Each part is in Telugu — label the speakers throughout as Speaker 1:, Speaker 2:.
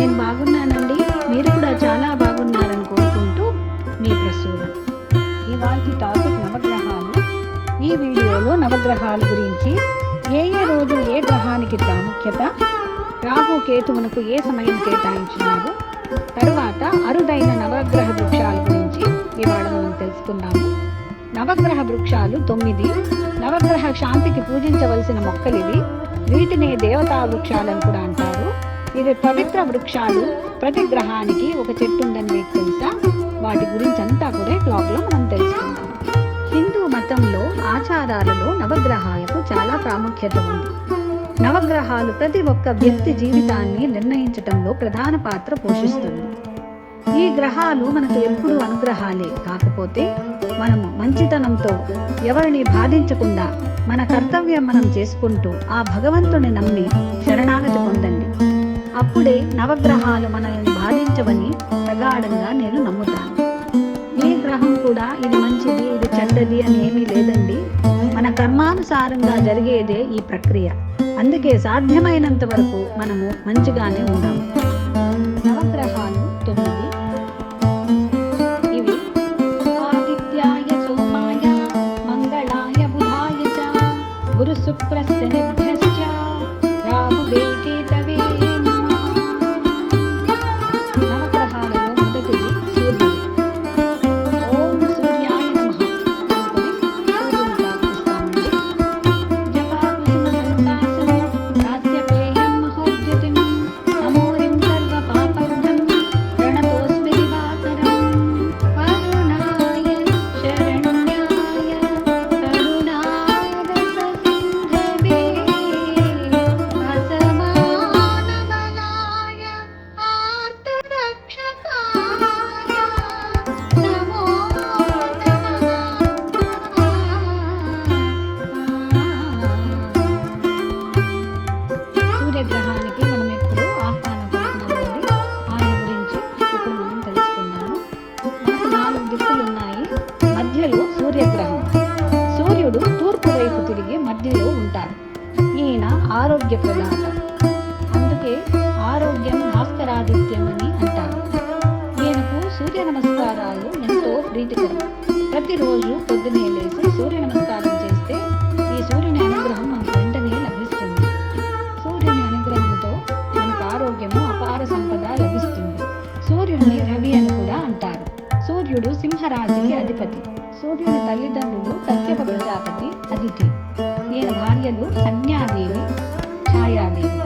Speaker 1: నేను బాగున్నానండి. మీరు కూడా చాలా బాగున్నారని కోరుకుంటూ మీ ప్రసూన ఇవాళ టాపిక్ నవగ్రహాలు. ఈ వీడియోలో నవగ్రహాల గురించి ఏ ఏ రోజు ఏ గ్రహానికి ప్రాముఖ్యత రాహు కేతువునకు ఏ సమయం కేటాయించినారు తరువాత అరుదైన నవగ్రహ వృక్షాల గురించి ఇవాళ మనం తెలుసుకుందాము. నవగ్రహ వృక్షాలు తొమ్మిది. నవగ్రహ శాంతికి పూజించవలసిన మొక్కలివి వీటిని దేవతా వృక్షాలను కూడా ఇది పవిత్ర వృక్షాలు. ప్రతి గ్రహానికి ఒక చెట్టు ఉందని మీకు తెలుసా? వాటి గురించి అంతా కూడా క్లాక్ మనం తెలుసుకుందాం. హిందూ మతంలో ఆచారాలలో నవగ్రహాలకు చాలా ప్రాముఖ్యత ఉంది. నవగ్రహాలు ప్రతి ఒక్క వ్యక్తి జీవితాన్ని నిర్ణయించటంలో ప్రధాన పాత్ర పోషిస్తుంది. ఈ గ్రహాలు మనకు ఎప్పుడు అనుగ్రహాలే. కాకపోతే మనము మంచితనంతో ఎవరిని బాధించకుండా మన కర్తవ్యం మనం చేసుకుంటూ ఆ భగవంతుని నమ్మి శరణా అప్పుడే నవగ్రహాలు మనల్ని బాధించవని ప్రగాఢంగా నేను నమ్ముతాను. ఏ గ్రహం కూడా ఇది మంచిది ఇది చెడ్డది అని ఏమీ లేదండి. మన కర్మానుసారంగా జరిగేదే ఈ ప్రక్రియ. అందుకే సాధ్యమైనంత వరకు మనము మంచిగానే ఉన్నాము నవగ్రహాలు తొమ్మిది. ఆదిత్యాయ గురు శుక్రస్య సూర్యగ్రహం. సూర్యుడు తూర్పు వైపు తిరిగి మధ్యలో ఉంటారు ఈయన ఆరోగ్య ప్రదాత అందుకే ఆరోగ్యం భాస్కరాదిత్యం అని అంటారు. ఈయనకు సూర్య నమస్కారాలు ఎంతో ప్రీతికరం. ప్రతిరోజు పొద్దునే లేచి సూర్య నమస్కారం చేస్తే ఈ సూర్యుని సూర్యుడు సింహరాశికి అధిపతి. సూర్యుని తల్లిదండ్రులు కశ్యప ప్రజాపతి అతిథి. ఈయన భార్యలు సంజ్ఞాదేవి ఛాయాదేవి.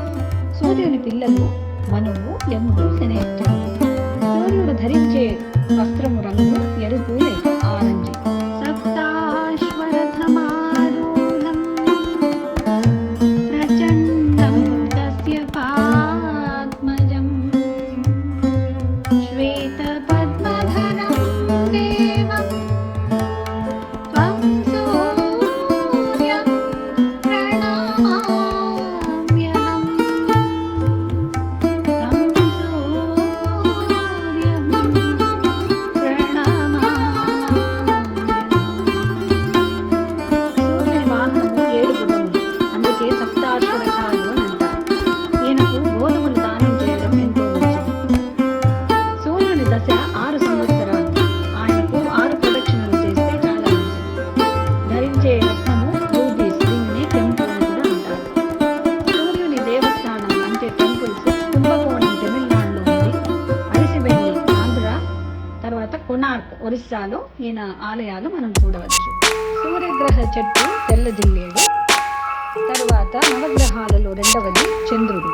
Speaker 1: సూర్యుని పిల్లలు మనువు యముడు శనేశ్వరుడు. సూర్యుడు ధరించే వస్త్రము రంగు ఎరుపు లేక ఆరెంజ్. ఆలయాలు మనం చూడవచ్చు. సూర్యగ్రహ చెట్టు తెల్ల జిల్లేడు తరువాత నవగ్రహాలలో రెండవది చంద్రుడు.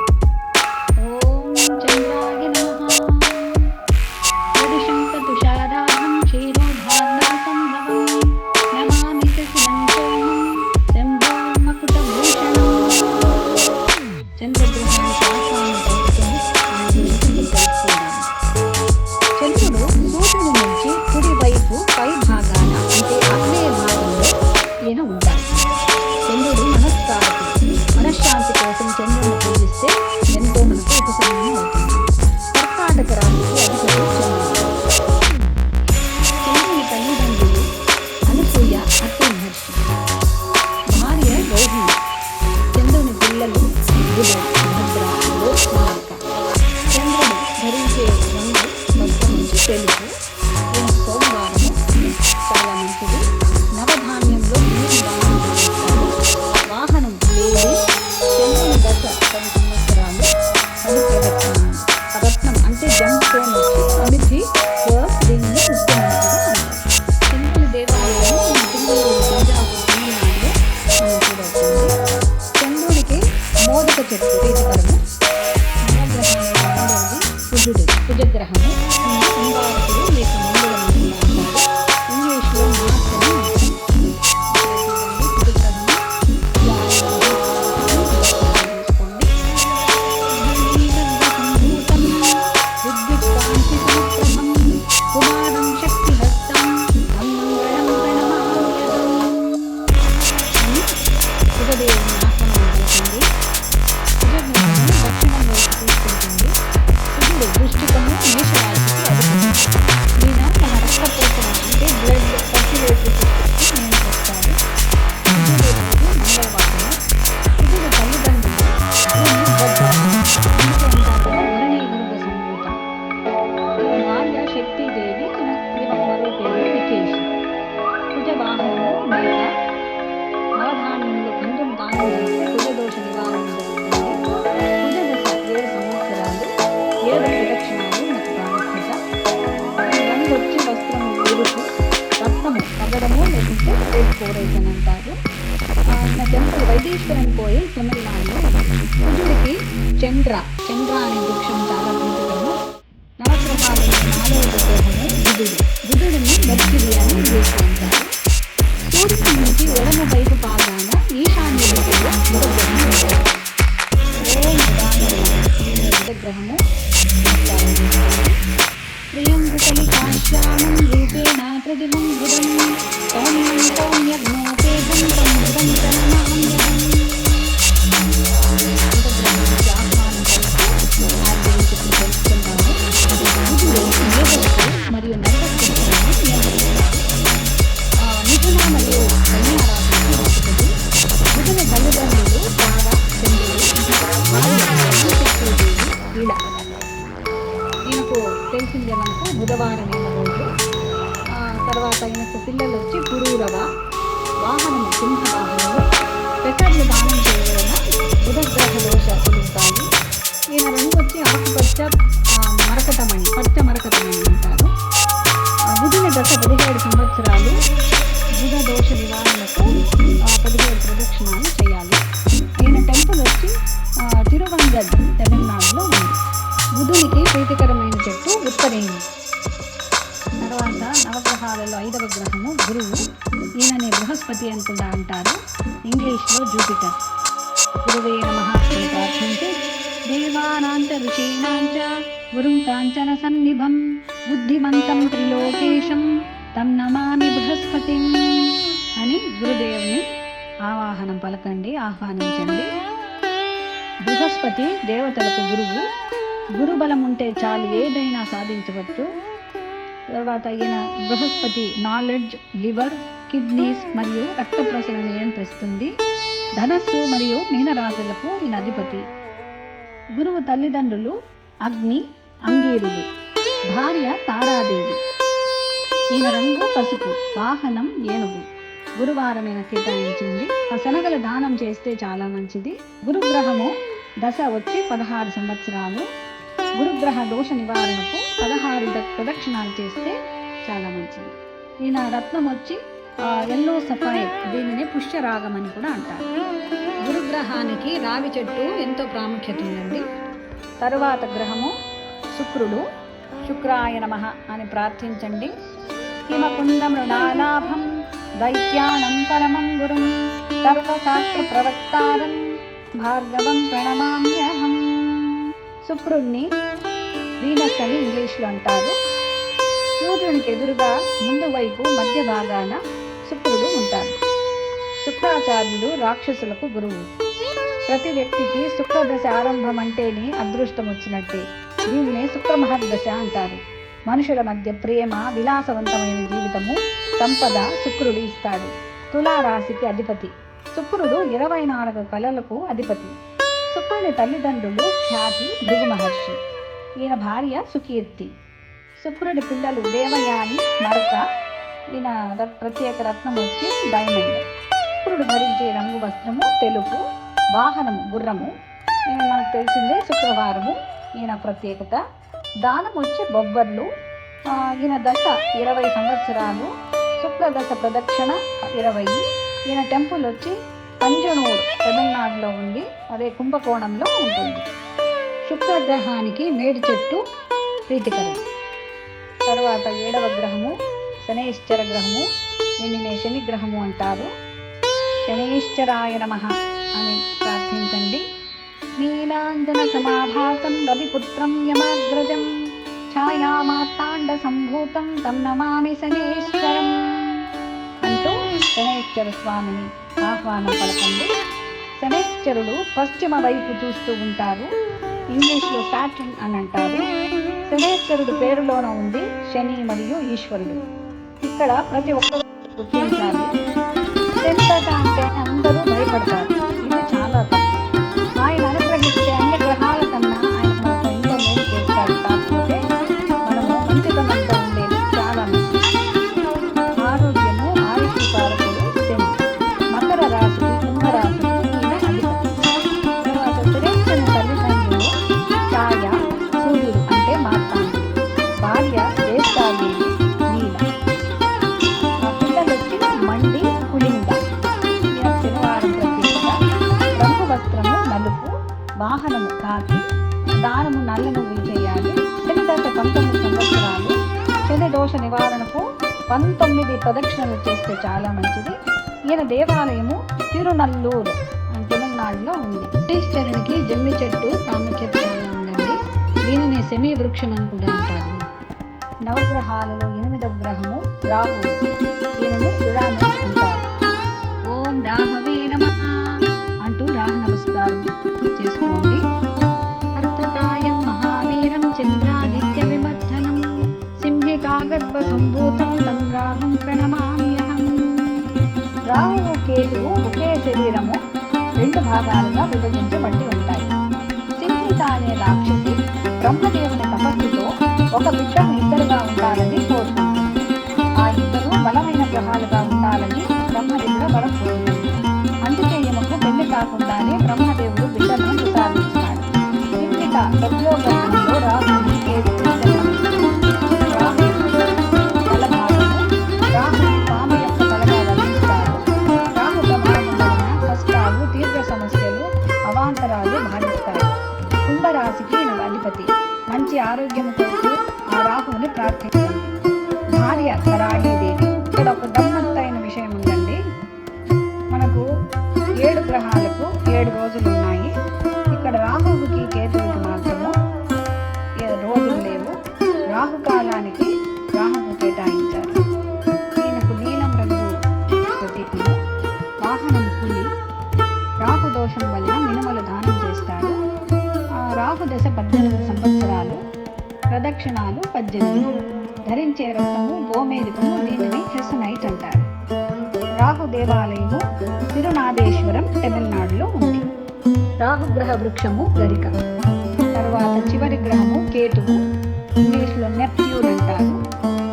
Speaker 1: కుజుడికి చంద్ర చంద్ర అనే వృక్షం చాలా ప్రీతికరము నవగ్రహాలలో నాలుగవ గ్రహము బుధుడు బుధుడిని మర్క్యూరీ అని ఇంగ్లీష్లో అంటారు సూర్యుడి నుంచి ఎడమ ఆకుపచ్చ ఆ, మరకతమణి పచ్చ అంటారు. బుధుని దశ పదిహేడు సంవత్సరాలు బుధ దోష నివారణకు పదిహేడు ప్రదక్షిణాలు చేయాలి. ఈయన టెంపుల్ వచ్చి ఆ, తిరువంగడ్ తమిళనాడులో ఉంది. బుధునికి ప్రీతికరమైన చెట్టు ఉత్తరేణి. తర్వాత నవగ్రహాలలో ఐదవ గ్రహము గురువు. ఈయనని బృహస్పతి అని కూడా అంటారు. ఇంగ్లీష్లో జూపిటర్. గురువే నమ ప్రార్థించి దేవానాంచ ఋషీణాంచ గురుం కాంచన సన్నిభం బుద్ధిమంతం త్రిలోకేశం తం నమామి బృహస్పతి అని గురుదేవుని ఆవాహనం పలకండి ఆహ్వానించండి. బృహస్పతి దేవతలకు గురువు గురుబలం ఉంటే చాలు ఏదైనా సాధించవచ్చు. తర్వాత ఈయన బృహస్పతి నాలెడ్జ్ లివర్ కిడ్నీస్ మరియు రక్త ప్రసరణ నియంత్రిస్తుంది. ధనస్సు మరియు మీనరాశులకు ఈయన అధిపతి. గురువు తల్లిదండ్రులు అగ్ని అంగీరులు భార్య తారాదేవి. ఈయన రంగు పసుపు వాహనం ఏనుగు. గురువారమైన కేటాయించింది. ఆ శనగల దానం చేస్తే చాలా మంచిది. గురుగ్రహము దశ వచ్చి పదహారు సంవత్సరాలు. గురుగ్రహ దోష నివారణకు పదహారు ద- ప్రదక్షిణాలు చేస్తే చాలా మంచిది. ఈయన రత్నం వచ్చి ఎల్లో సఫాయి దీనిని పుష్యరాగం అని కూడా అంటారు. గురుగ్రహానికి రావి చెట్టు ఎంతో ప్రాముఖ్యత ఉందండి. తరువాత గ్రహము శుక్రుడు. శుక్రాయ నమః అని ప్రార్థించండి. హిమకుండ మృణాలాభం దైత్యానం పరమం గురుం సర్వశాస్త్ర ప్రవక్తారం భార్గవం ప్రణమామ్యహం. శుక్రుణ్ణి వీనస్ అని ఇంగ్లీష్లో అంటారు. సూర్యునికి ఎదురుగా ముందు వైపు మధ్య భాగాన శుక్రుడు ఉంటాడు. శుక్రాచార్యుడు రాక్షసులకు గురువు. ప్రతి వ్యక్తికి శుక్రదశ ఆరంభం అంటేనే అదృష్టం వచ్చినట్టే. దీనినే శుక్రమహర్దశ అంటారు. మనుషుల మధ్య ప్రేమ విలాసవంతమైన జీవితము సంపద శుక్రుడు ఇస్తాడు. తులారాశికి అధిపతి. శుక్రుడు ఇరవై నాలుగు కళలకు అధిపతి. శుక్రుని తల్లిదండ్రులు ఖ్యాతి భృగు మహర్షి. ఈయన భార్య సుకీర్తి. శుక్రుడి పిల్లలు దేవయాని నరక ఈయన ప్రత్యేక రత్నం వచ్చి డైమండ్ శుక్రుడు ధరించే రంగు వస్త్రము తెలుపు వాహనము గుర్రము. ఈయన మనకు తెలిసిందే శుక్రవారము. ఈయన ప్రత్యేకత. దానం వచ్చి బొబ్బర్లు. ఈయన దశ ఇరవై సంవత్సరాలు. శుక్ల దశ ప్రదక్షిణ ఇరవై. ఈయన టెంపుల్ వచ్చి పంజనూరు తమిళనాడులో ఉంది. అదే కుంభకోణంలో ఉంటుంది. శుక్రగ్రహానికి మేడి చెట్టు ప్రీతికరం. తర్వాత ఏడవ గ్రహము. శనేశ్వర గ్రహము దీనినే శని గ్రహము అంటారు. శనేశ్వరాయ నమ అని ప్రార్థించండి. నీలాంజన సమాభాసం రవిపుత్రం యమాగ్రజం ఛాయామాతాండ సంభూతం తం నమామి శనేశ్వరం అంటూ శనేశ్వర స్వామిని ఆహ్వానం పలకండి. శనేశ్వరుడు పశ్చిమ వైపు చూస్తూ ఉంటారు. ఇంగ్లీష్లో సాటర్న్ అని అంటారు. శనేశ్వరుడు పేరులోన ఉంది శని మరియు ఈశ్వరుడు. ఇక్కడ ప్రతి ఒక్కరు అంటే అందరూ భయపడతారు. దోష నివారణకు పంతొమ్మిది ప్రదక్షిణలు చేస్తే చాలా మంచిది. ఈయన దేవాలయము తిరునల్లూరు తమిళనాడులో ఉంది. ఈశ్వరునికి జమ్మి చెట్టు ప్రాముఖ్యత ఉందండి. దీనిని సెమీ వృక్షం అని కూడా అంటారు. నవగ్రహాలలో ఎనిమిదవ గ్రహము రాహు దీనిని యురానస్ అంటారు. ఓం రాహవే అంటూ రాహు సింహికాగర్భ సంగ్రామం ప్రణమామ్యహం రాహువు కేతువు ఒకే శరీరము. రెండు భాగాలుగా విభజించబడి ఉంటాయి సింహిక అనే రాక్షసి బ్రహ్మదేవుని తపస్సుతో ఒక బిడ్డను ఇద్దరుగా ఉండాలని కోరుకుంటుంది. ఆ ఇద్దరు బలమైన గ్రహాలుగా ఉండాలని బ్రహ్మదేవుడు వరం కోరుతుంది కుంభరాశికి ఈయన అధిపతి. మంచి ఆరోగ్యం కొరకు ఆ రాహువుని ప్రార్థించండి భార్య కరాళీదేవి ఇక్కడ ఒక గమ్మత్తైన విషయం ఉందండి. మనకు ఏడు గ్రహాలకు ఏడు రోజులు ఉన్నాయి. రాహు దశ పద్దెనిమిది సంవత్సరాలు ప్రదక్షిణాలు పద్దెనిమిది. ధరించే రత్నము గోమేధికము దీనిని హెసనైట్ అంటారు. రాహు దేవాలయము తిరునాదేశ్వరం తమిళనాడులో ఉంది. రాహుగ్రహ వృక్షము గరిక. తర్వాత చివరి గ్రహము కేతువు. ఇంగ్లీష్లో నెప్ట్యూన్ అంటారు.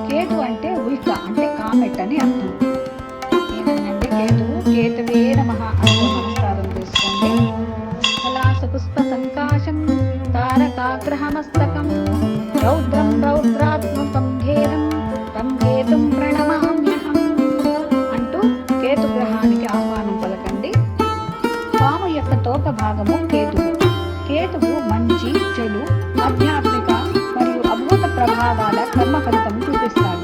Speaker 1: కేతు అంటే ఉల్క అంటే కామెట్ అని అర్థం. ఏమనంటే కేతువు కేతువే నమః ఆగ్రహమస్తకం రౌద్రం రౌద్రాత్మకం ఘేరం తం కేతుం ప్రణమామ్యహం అంటూ కేతు గ్రహానికి ఆహ్వానం పలకండి. పాము యొక్క తోక భాగము కేతువు. కేతువు మంచి చెడు ఆధ్యాత్మిక మరియు అద్భుత ప్రభావాల కర్మ ఫలితం చూపిస్తాడు.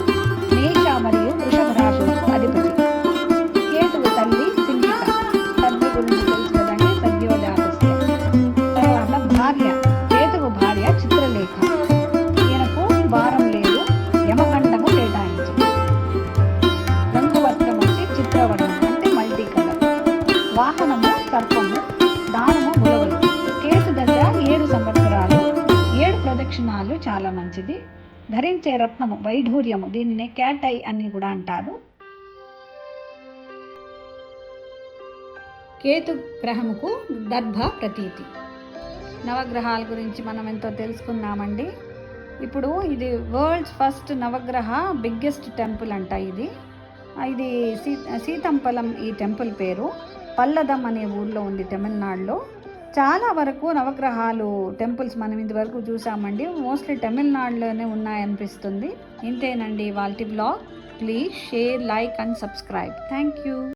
Speaker 1: రత్నము వైఢూర్యము దీనినే క్యాట్ ఐ అని కూడా అంటారు. కేతు గ్రహముకు దర్భ ప్రతీతి. నవగ్రహాల గురించి మనం ఎంతో తెలుసుకున్నామండి. ఇప్పుడు ఇది వరల్డ్స్ ఫస్ట్ నవగ్రహ బిగ్గెస్ట్ టెంపుల్ అంట ఇది. ఇది సీ సీతంపలం ఈ టెంపుల్ పేరు. పల్లదం అనే ఊర్లో ఉంది తమిళనాడులో. చాలా వరకు నవగ్రహాలు టెంపుల్స్ మనం ఇంతవరకు చూసామండి. మోస్ట్లీ తమిళనాడులోనే ఉన్నాయనిపిస్తుంది. ఇంతేనండి వాళ్ళ blog please share like and subscribe. Thank you.